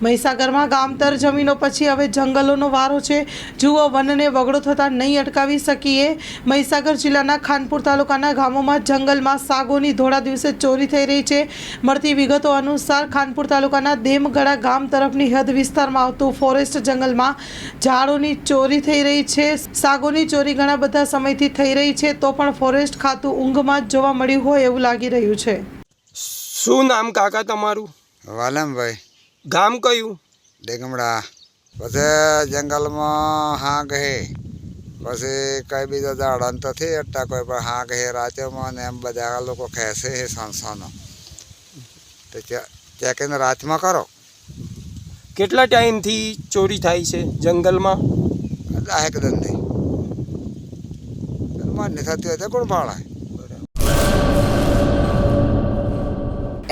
મહીસાગરમાં ગામતર જમીનો પછી હવે જંગલોનો વારો છે. જુઓ વનને વગડો થતાં નહીં અટકાવી શકીએ. મહીસાગર જિલ્લાના ખાનપુર તાલુકાના ગામોમાં જંગલમાં સાગોની ધોળા દિવસે ચોરી થઈ રહી છે. મળતી વિગતો અનુસાર ખાનપુર તાલુકાના દેમગડા ગામ તરફની હદ વિસ્તારમાં આવતું ફોરેસ્ટ જંગલમાં ઝાડોની ચોરી થઈ રહી છે. સાગોની ચોરી ઘણા બધા સમયથી થઈ રહી છે તો પણ ફોરેસ્ટ ખાતું ઊંઘમાં જ જોવા મળ્યું હોય એવું લાગી રહ્યું છે. શું નામ કાકા તમારું? વાલમભાઈ. ગામ કયું? ડેગમડા. પછી જંગલમાં હાંગ હે. પછી કઈ બીજા દાડન તો થઈ અટતા કોઈ પણ હે રાતેમાં ને એમ બધા લોકો ખેંચે હે સંસ્થાનો તો ચેકિંગ રાતમાં કરો. કેટલા ટાઈમથી ચોરી થાય છે જંગલમાં? દાહેક દંડી. માન્ય થતી હોય તો કોણ ભાળાય?